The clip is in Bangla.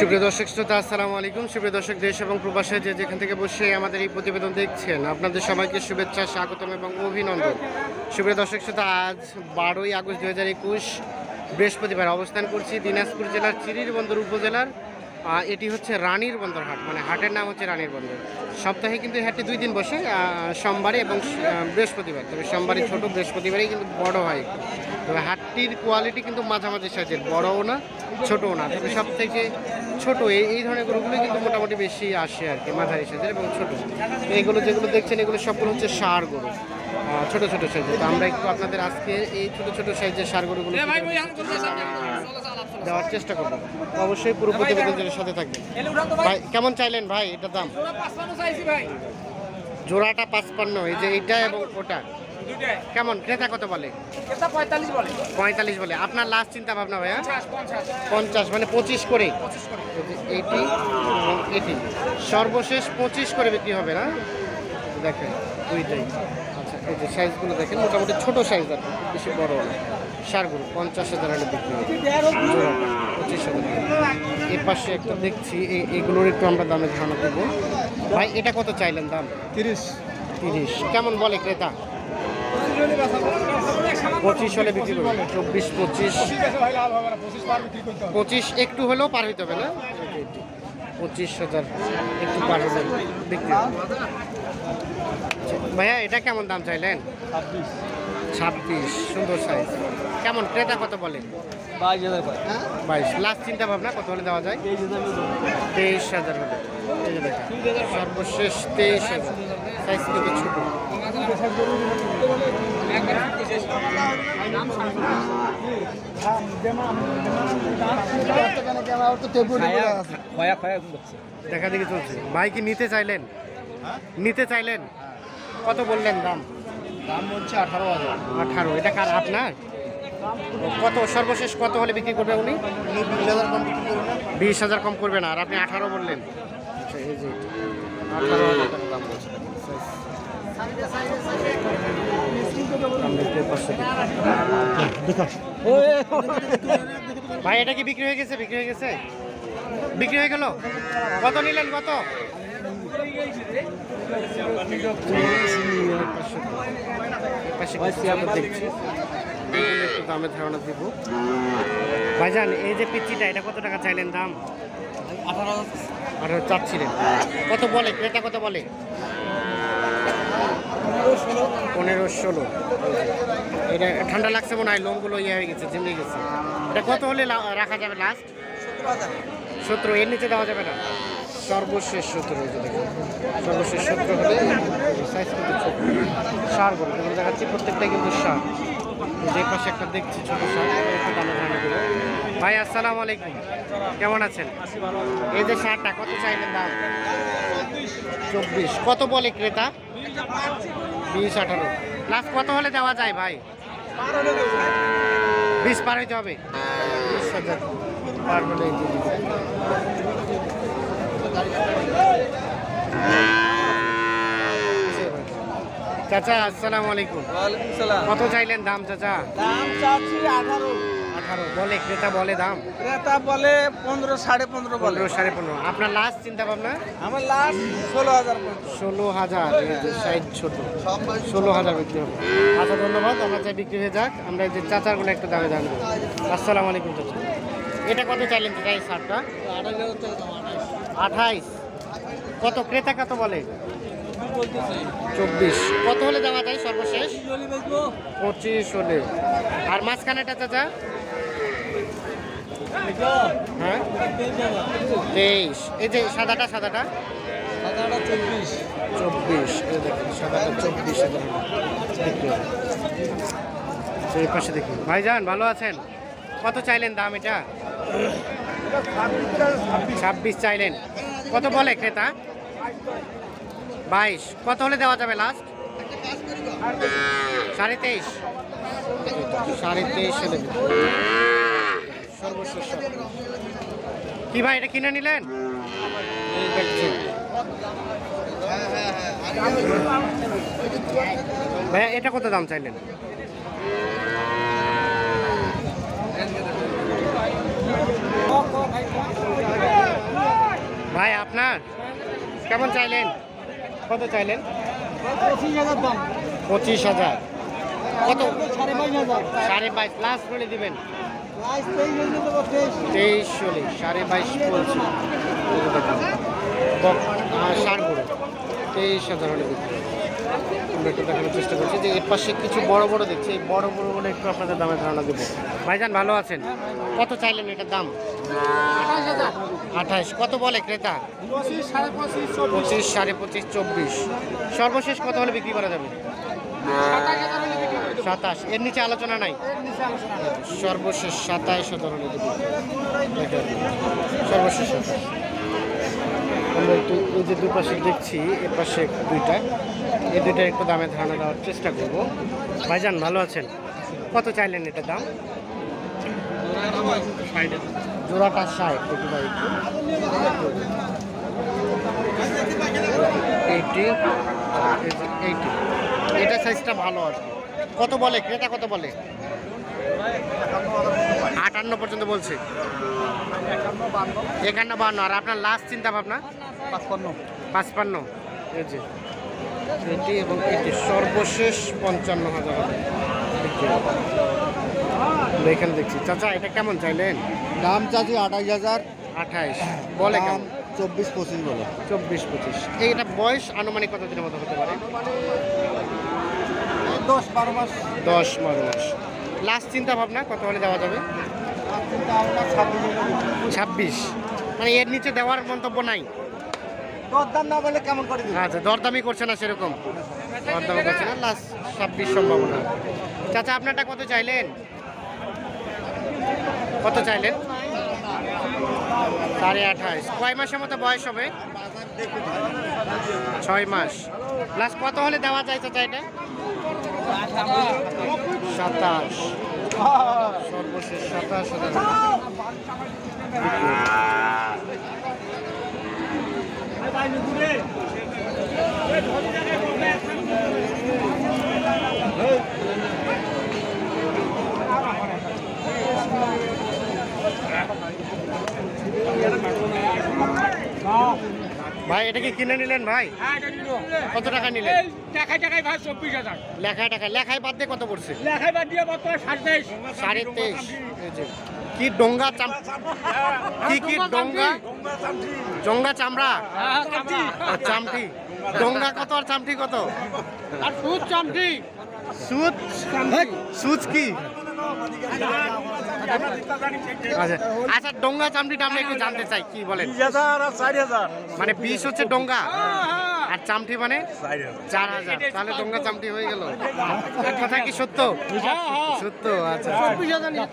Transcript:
সুপ্রিয় দর্শক শ্রোতা, আসসালামু আলাইকুম। সুপ্রিয় দর্শক, দেশ এবং প্রবাসে যে যেখান থেকে বসে আমাদের এই প্রতিবেদন দেখছেন, আপনাদের সবাইকে শুভেচ্ছা, স্বাগতম এবং অভিনন্দন। সুপ্রিয় দর্শক শ্রোতা, আজ বারোই আগস্ট দু বৃহস্পতিবার অবস্থান করছি দিনাজপুর জেলার চিরিরবন্দর উপজেলার এটি হচ্ছে রানীর বন্দর হাট মানে হাটের নাম হচ্ছে রানীর বন্দর। সপ্তাহে কিন্তু হাটটি দুই দিন বসে সোমবারে এবং বৃহস্পতিবার। তবে সোমবারে ছোট, বৃহস্পতিবারেই কিন্তু বড় হয়। তবে হাটটির কোয়ালিটি কিন্তু মাঝামাঝি সাইজের বড়ও না, ছোটও না। তবে সব থেকে ছোট, এই ধরনের গরুগুলো কিন্তু মোটামুটি বেশি আসে আর কি, মাঝারি সাইজের এবং ছোট। এইগুলো যেগুলো দেখছেন, এগুলো সবগুলো হচ্ছে সার গরু। ছোট ছোট সাইজের তো আমরা একটু আপনাদের আজকে এই ছোট ছোট সাইজের সার গরুগুলো দেওয়ার চেষ্টা করব। অবশ্যই পুরো প্রতিবেদনের সাথে থাকবেন। ভাই কেমন চাইলেন ভাই এটার দাম? জোড়াটা পাঁচপান্ন এই যে এইটা এবং ওটা। কেমন? ক্রেতা কত বলে? পঁয়তাল্লিশ বলে। আপনার লাস্ট চিন্তা ভাবনা ভাইয়া? পঞ্চাশ মানে পঁচিশ করে। এইটি এবং এটি। সর্বশেষ পঁচিশ করে বিক্রি হবে না? দেখেন দুইটাই। এই যে সাইজগুলো দেখেন মোটামুটি ছোটো সাইজ আর খুব বেশি বড় না। সারগুলো পঞ্চাশ হাজার হলে বিক্রি হবে। পঁচিশ হাজার এর পাশে একটা দেখছি এই- এগুলোর একটু আমরা দামে ধারণা দেবো ভাই এটা কত চাইলেন দাম? তিরিশ। তিরিশ। কেমন বলে ক্রেতা? পঁচিশ হলে বিক্রি করবে। চব্বিশ পঁচিশ। পঁচিশ। একটু হলেও পার হইতে হবে না? পঁচিশ হাজার একটু হবে। আচ্ছা, ভাইয়া এটা কেমন দাম চাইলেন? ছাব্বিশ সুন্দর সাইজ কেমন? ক্রেতা কত বলে? বাইশ। হাজার বাইশ লাস্ট চিন্তা ভাবনা কত হলে দেওয়া যায়? তেইশ হাজার হলে। সর্বশেষ তেইশ হাজার। সাইজ কিন্তু ছোট। খয়া খয়া করছে দেখা দেখি চলছে। ভাই কি নিতে চাইলেন? নিতে চাইলেন? কত বললেন দাম? দাম বলছে আঠারো হাজার। আঠারো এটা কার আপনার? কত সর্বশেষ কত হলে বিক্রি করবে উনি? বিশ হাজার কম করবে না। বিশ হাজার কম করবে আর আপনি আঠারো বললেন। আচ্ছা এই আঠারো হাজার টাকা দাম। ভাই এটা কি বিক্রি হয়ে গেছে? বিক্রি হয়ে গেছে? বিক্রি হয়ে গেল? কত নিলেন? কত? পাশে দেখছি একটু দামে ধারণা দিব। ভাইজান এই যে পিচ্ছিটা এটা কত টাকা চাইলেন দাম? আঠারো আর চাচ্ছিলেন। কত বলে? ক্রেতা কত বলে? পনেরো ষোলো। এটা ঠান্ডা লাগছে মনে হয় লোমগুলো ইয়ে হয়ে গেছে জেমে গেছে। এটা কত হলে লা- রাখা যাবে লাস্ট সতেরো এর নিচে দেওয়া যাবে না। সর্বশেষ সতেরো সর্বশেষ সতেরো হলে সার বলে দেখাচ্ছি, প্রত্যেকটাই কিন্তু সার যে পাশে একটা দেখছি ছোট সার ভাই, আসসালামু আলাইকুম। কেমন আছেন? এই যে সারটা কত চাইলেন দাম? চব্বিশ। কত বলে ক্রেতা? বিশ, আঠারো। লাস্ট কত হলে দেওয়া যায় ভাই? বিশ পার হইতে হবে। বিশ হাজার। পার। চাচা আসসালামু আলাইকুম। কত চাইলেন দাম চাচা? দাম চাচ্ছি আঠারো। আঠারো বলে ক্রেতা বলে দাম? ক্রেতা বলে পনেরো সাড়ে পনেরো বলে। সাড়ে পনেরো। আপনার লাস্ট চিন্তা ভাবনা? আমার লাস্ট ষোলো হাজার ষোলো হাজার সাইড ছোট। ষোলো হাজার বিক্রি হবে। আচ্ছা ধন্যবাদ। আমরা চাই বিক্রি হয়ে যাক। আমরা এই যে চাচারগুলো একটু দামে জানব। আসসালামু আলাইকুম চাচা। এটা কত চাইলেন চাচা এই শার্টটা আঠাইশ। কত? ক্রেতা কত বলে? চব্বিশ। কত হলে দেওয়া যায় সর্বশেষ? পঁচিশ হলে। আর মাঝখানেটা চাচা? হ্যাঁ? তেইশ। এই যে সাদাটা সাদাটা? চব্বিশ। চব্বিশ দেখুন, সাদাটা চব্বিশ এই ভাইজান, ভালো আছেন? কত চাইলেন দাম এটা? ছাব্বিশ চাইলেন। কত বলে ক্রেতা? বাইশ। কত হলে দেওয়া যাবে লাস্ট সাড়ে তেইশ। সাড়ে তেইশ হলে সর্বশেষ। কি ভাই, এটা কিনে নিলেন? ভাইয়া, এটা কত দাম চাইলেন? আপনার? কেমন চাইলেন? কত চাইলেন? পঁচিশ হাজার। কত? সাড়ে বাইশ। প্লাস বলে দিবেন। তেইশ চল্লিশ সাড়ে বাইশ বলছি। ষাঁড় গুঁড়ো তেইশ হাজার হলে। আমরা দেখানোর চেষ্টা করছি যে এর পাশে কিছু বড় বড় দেখছি। এই বড় বড় বলে একটু আপনাদের দামে ধারণা দেবো। ভাইজান, ভালো আছেন? কত চাইলেন এটার দাম? আঠাশ। কত বলে ক্রেতা? পঁচিশ, সাড়ে পঁচিশ, চব্বিশ। সর্বশেষ কত হলে বিক্রি করা যাবে? সাতাশ। এর নিচে আলোচনা নাই? সর্বশেষ সাতাশ হলে সর্বশেষ সাতাশ। আমরা একটু ওই যে দুপাশে দেখছি এ পাশে দুইটা। এই দুইটা একটু দামে ধারণা দেওয়ার চেষ্টা করব। ভাইজান ভালো আছেন? কত চাইলেন এটা দাম? জোড়াটা ষাট একটু ভাই এইটি এইটি এটা সাইজটা ভালো আর কি। কত বলে? ক্রেতা কত বলে? আটান্ন পর্যন্ত বলছে। একান্ন বান্ন। আর আপনার লাস্ট চিন্তা ভাবনা পাঁচপান্ন। পাঁচপান্ন। এই যে। এটি এবং এটি সর্বশেষ পঞ্চান্ন হাজার। এখানে দেখছি। চাচা এটা কেমন চাইলেন? দাম চাচ্ছি আঠাশ হাজার। আঠাইশ। বলে কেমন? চব্বিশ পঁচিশ বলে। চব্বিশ পঁচিশ। এইটা বয়স আনুমানিক কত দিনের মতো হতে পারে? দশ বারো মাস। দশ বারো মাস। লাস্ট চিন্তা ভাবনা কত হলে দেওয়া যাবে? ছাব্বিশ। মানে এর নিচে দেওয়ার মন্তব্য নাই। দর দাম না বলে কেমন আচ্ছা দরদামি করছে না সেরকম। দরদামি করছে না লাস্ট ছাব্বিশ সম্ভাবনা। চাচা, আপনারটা কত চাইলেন? কত চাইলেন? সাড়ে আঠাশ। কয় মাসের মতো বয়স হবে? ছয় মাস। লাস্ট কত হলে দেওয়া যায় চাচা এটা? সাতাশ। সর্বশেষ সাতাশ হাজার। ভাই এটা কি কিনে নিলেন ভাই? কত টাকা নিলেন? টাকায় টাকায় ভাই চব্বিশ হাজার। লেখায় টাকা লেখায় বাদ দিয়ে কত পড়ছে? লেখায় বাদ দিয়ে বর্তমানে সাড়ে তেইশ। সাড়ে তেইশ। কি ডোঙ্গা চাম কি কি ডোঙ্গা জঙ্গা চামড়া? আর চামটি? ডোঙ্গা কত আর চামটি কত? আর সুদ চামটি। সুদ সুচ কি? আচ্ছা আচ্ছা ডোঙ্গা চামটিটা আমরা একটু জানতে চাই কি বলেন? মানে বিষ হচ্ছে ডোঙ্গা। আর চামটি মানে চার হাজার তাহলে তোমরা চামটি হয়ে গেল। কথা কি সত্য? সত্য আচ্ছা। চব্বিশ হাজার নিয়ে